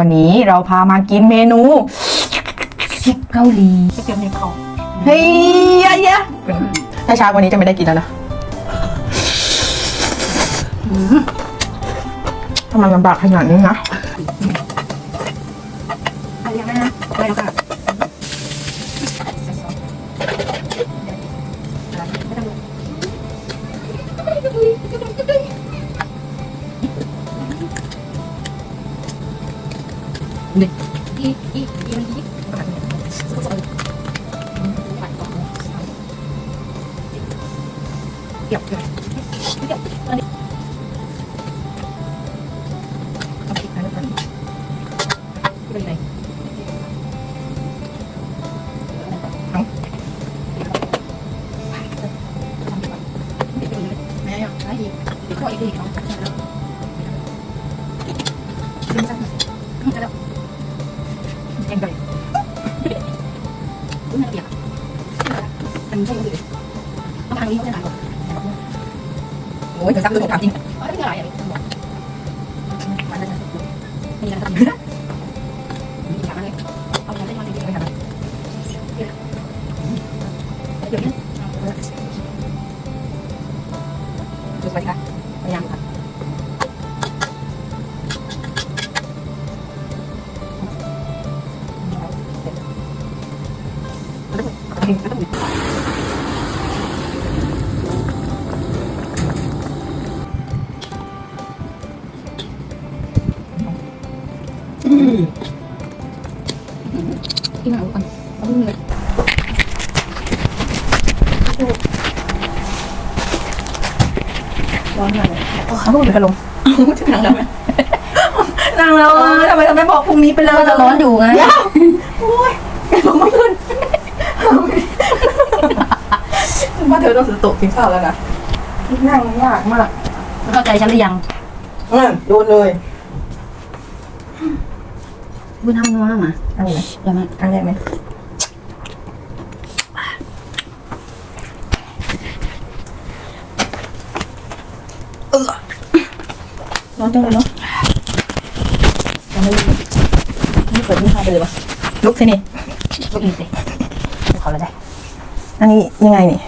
วันนี้เราพามากินเมนูชิคเกาหลีเก็บในเขาเฮ้ยยะยะถ้าช้ากว่านี้จะไม่ได้กินแล้วนะทำไมลำบากขนาดนี้นะ เก็บเลยเป็น มันใช่ยังไงต้องทางนี้เขาจะหนาก่อ เลยเขาพูดถึงพัดลมจะนั่งแล้วไหมนั่งแล้วทำไมทำไมบอกพรุ่งนี้ไปเลยก็จะร้อนอยู่ไงลงไม่ขึ้นว่าเธอต้องซื้อโต๊ะกินข้าวแล้วนะนั่งยากมากเข้าใจฉันหรือยังอืมโดนเลยบุญทำนัวมาอันนี้ไหมเดี๋ยวมาอันแรกไหมเออ ร้อนจังเลยเนาะยังไม่ลุกนี่เปิดนี่เข้าไปเลยวะลุกสินี่ลูกอีกสิขอละได้ อันนี้ยังไงนี่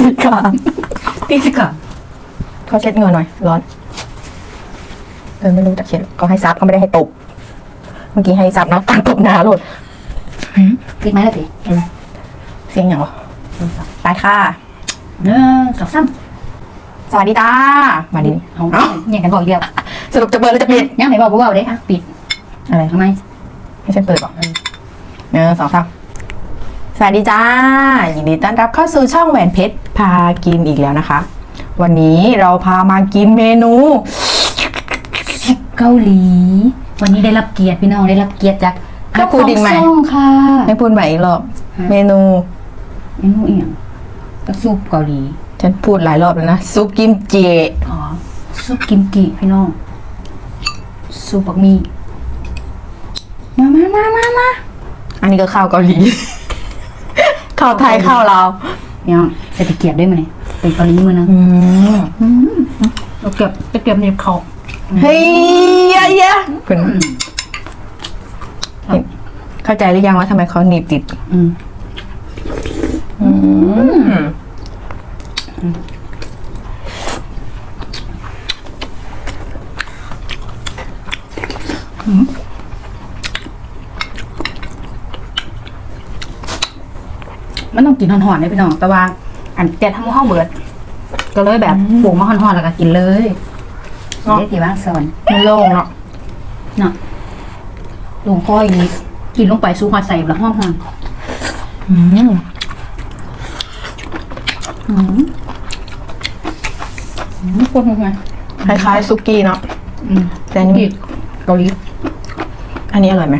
ติดขาตีสิก่อนเขาเช็ดเหงื่อหน่อย ร้อน เออไม่รู้จะเช็ดเขาให้ซับเขาไม่ได้ให้ตบ เมื่อกี้ให้ซับน้ำตาลตบหนาโลดปิดไม้แล้วสิเสียงอย่างวะไปค่ะหนึ่งสองสาม สวัสดีจ้ามาดีเอาเอ้า เนี่ยกันบอกอีกเดียวสรุปจะเปิดหรือจะปิดยังไหนบอกกูเอาเด้อะปิดอะไรทำไมให้ฉันเปิดก่อนหนึ่งสองสามสวัสดีจ้า ยินดีต้อนรับเข้าสู่ช่องแหวนเพชรพากินอีกแล้วนะคะ วันนี้เราพามากินเมนูชิคเกาหลี วันนี้ได้รับเกียรติพี่น้องได้รับเกียรติจากให้พูดอีกไหม เจ้าของช่องค่ะให้พูดใหม่อีกรอบฮะเมนูเมนูอีกอย่างก็ซุปเกาหลี ฉันพูดหลายรอบแล้วนะ ซุปกิมจิอ๋อซุปกิมจิพี่น้องซุปบักหมี่มามามามามาอันนี้ก็ข้าวเกาหลี ข้าวไทยข้าวลาวเนี่ยจะไปเกียรติด้วยมั้ยเนี่ยเป็นเกาหลีมือนึงอืมเราเก็บไปเก็บในเขาเฮ้ยยะยะเพิ่นเห็นเข้าใจหรือยังว่าทำไมเขาหนีบติด อืมอืม มันต้องกินห่อนๆเลยพี่น้อง แต่ว่า อันแกทำห้องเบิด ก็เลยแบบปรุงมาห่อนๆแล้วก็กินเลยได้ตีบ้างสอนมันโล่งเนาะเนาะลงก้อยนี้กินลงไปซูฮอดใส่แล้วห้องห่อนอืม อืมอืมคนยังไงคล้ายๆซุกี้เนาะอืมแต่อันนี้เกาหลีอันนี้อร่อยไหม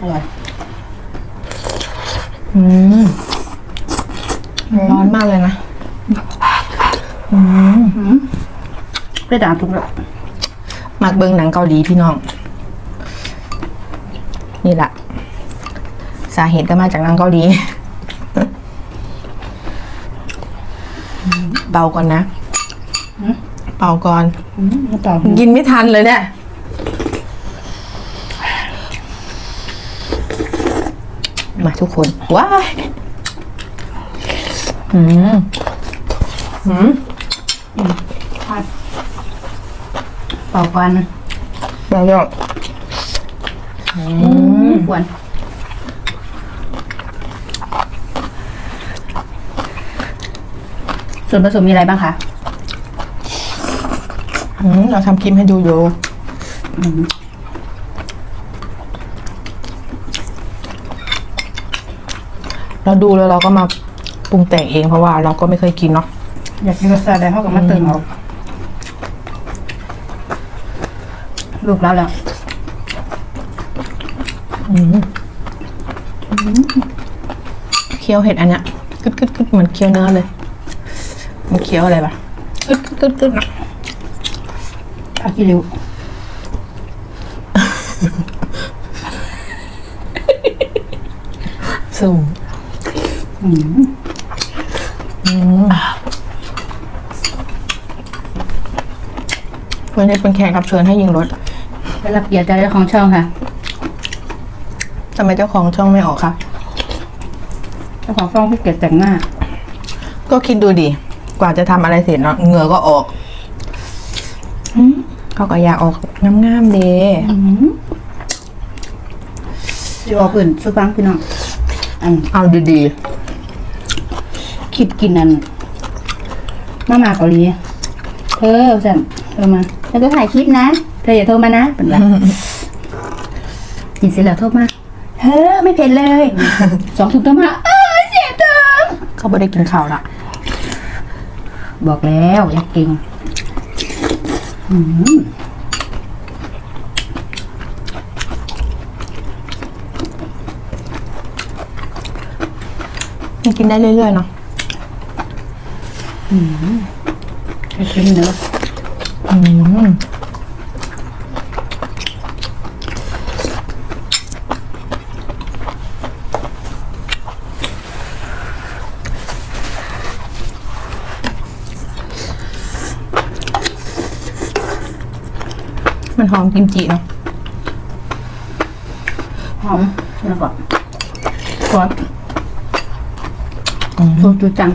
อร่อยอืมร้อนมากเลยนะอืมได้ด่าทุกแล้วมักเบิงหนังเกาหลีพี่น้อง นี่แหละสาเหตุก็มาจากหนังเกาหลี เป่าก่อนนะ เป่าก่อนกินไม่ทันเลยเนี่ย มาทุกคน ว้ายอืมอืมเปล่าก่อนเปล่าเยอะอืม ควร ส่วนผสมมีอะไรบ้างคะอืมเราทำคลิปให้ดูอยู่เราดูแล้วเราก็มาปรุงแต่งเองเพราะว่าเราก็ไม่เคยกินเนาะอยากกินรสชาติใดเขาก็มาเติมเอาลูกแล้วแล้วเคี้ยวเห็ดอันเนี้ยกึดกึดกึดเหมือนเคี้ยวเนื้อเลย มันเคี้ยวอะไรปะกึดกึดกึดกึดอากิริวสูงอืมเพื่อนให้เป็นแขกรับเชิญให้ยิงรถได้รับเกียรติจากเจ้าของช่องค่ะ ทำไมเจ้าของช่องไม่ออกคะเจ้าของช่องพี่เกียรติแต่งหน้า ก็คิดดูดิ กว่าจะทำอะไรเสร็จเนาะเหงื่อก็ออกอืมเขาก็อยากออกงามๆเด้จะออกอื่นซื้อฟังพี่น้องอันเอาดีคิดกินอันมามาเกาหลีเธอสั่นโทรมาเธอก็ถ่ายคลิปนะ เธออย่าโทรมานะเป็นไรกินเสร็จแล้วโทรมาเธอไม่เผ็ดเลย สองถุงโทรมาเออเสียตังค์ๆเขาไม่ได้กินข้าวละ บอกแล้วอยากกินอืมมันกินได้เรื่อยๆเนาะอืมกกินเนื้ออืม หอมกิมจิเนาะหอมแล้วก็ซอสโซจูจัง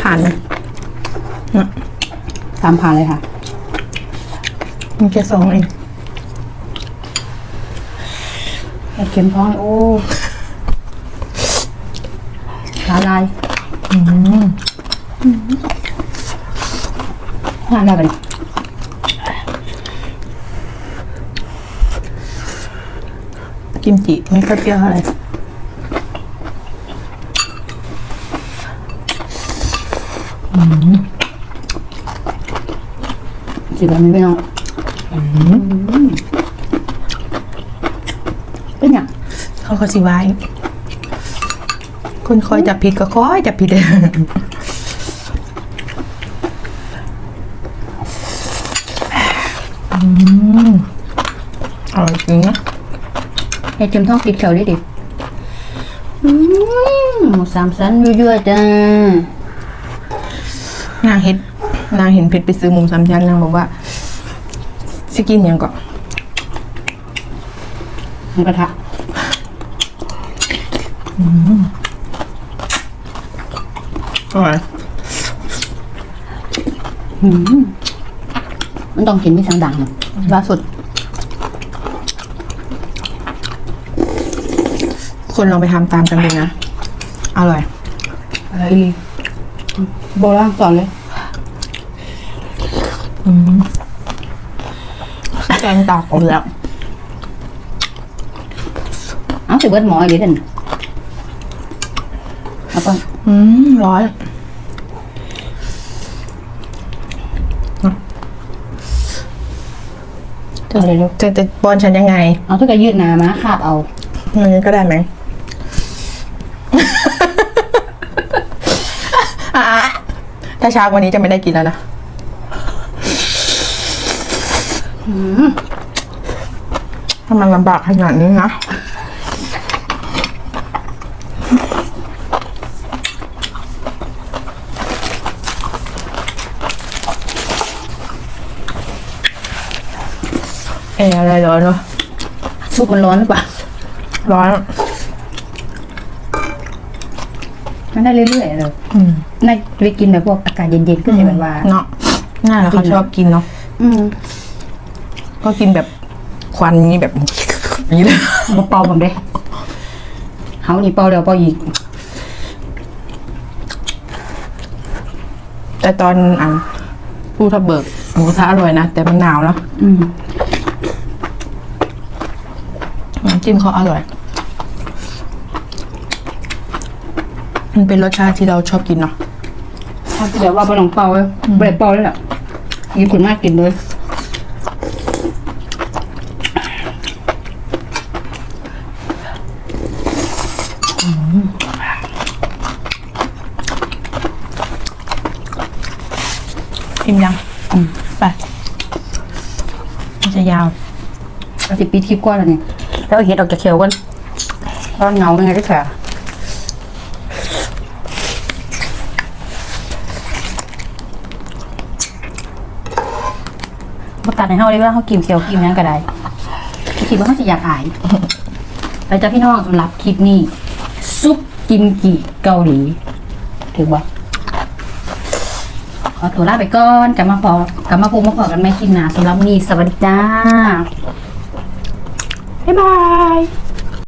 ผ่านไหมเนี่ยตามผ่านเลยค่ะ มีแค่สองเองอยากเค็มท้องโอ้ละลายอืม หาอะไรกันกิมจิไม่ค่อยเปรี้ยวเท่าไหร่สิแบบนี้พี่น้องเป็นอย่างเขาก็สิไว้คนคอยจับผิดก็คอยจับผิดเลย อร่อยจริงนะอยากเค็มท้องติดเขียวดิดิอืมหมูสามชั้นยั่วๆจ้านางเห็ดนางเห็นเพชรไปซื้อหมุมสามชั้นนางบอกว่าสกินยังก่อนหมูกระทะอร่อยมันต้องกินที่สังดังนะล่าสุด คนลองไปทำตามกันดูนะ อร่อย อะไรลีโบราณสอนเลยแกงตอกออกแล้ว เอาสิเบิดหมออีกเด่นเอาไปอืม ร้อยจะเอาเลยลูกจะจะป้อนฉันยังไง เอาถ้าเกิดยืดหนามาคาบเอา มันก็ได้ไหม อะ ถ้าช้ากว่านี้จะไม่ได้กินแล้วนะถ้ามันลำบากขนาดนี้นะ เอออะไรร้อนวะซุปมันร้อนหรือเปล่าร้อน มันได้เรื่อยๆเลยอืมน่าไปกินแบบพวกอากาศเย็นๆก็จะแบบว่า เนาะน่าแหละเขาชอบกินเนาะอืมก็กินแบบควันนี้แบบ นี้เลยมาเป่าผมเด้เฮานี่เป่าเดี๋ยวเป่าอีก แต่ตอนอะพูทับเบิกหมูกระทะอร่อยนะแต่มันหนาวแล้วอืมน้ำจิ้มเขาอร่อย มันเป็นรสชาติที่เราชอบกินเนาะถ้าเดี๋ยวว่าไปลองเป่าเลยไม่ได้เป่าเลยล่ะกินคุณมากกินเลยอิ่มยังอืมไปมันจะยาวเราจะปีทิพย์ก้อนแล้วนี่แล้วเอาเห็ดออกจากเขียวกันร้อนเงาเป็นไงก็แฉะ มาตัดให้เฮาเลยว่าเขากินเขียวกินนั้นก็ได้คิดว่าเขาจะอยากอายไปจ้าพี่น้องสำหรับคลิปนี้ ซุปกิมจิเกาหลี ถือบ่ขอตัวลาไปก่อนกลับมาพอกลับมาพูมาพอกันไม่คลิปหนาสำหรับวันนี้สวัสดีจ้า บ๊ายบาย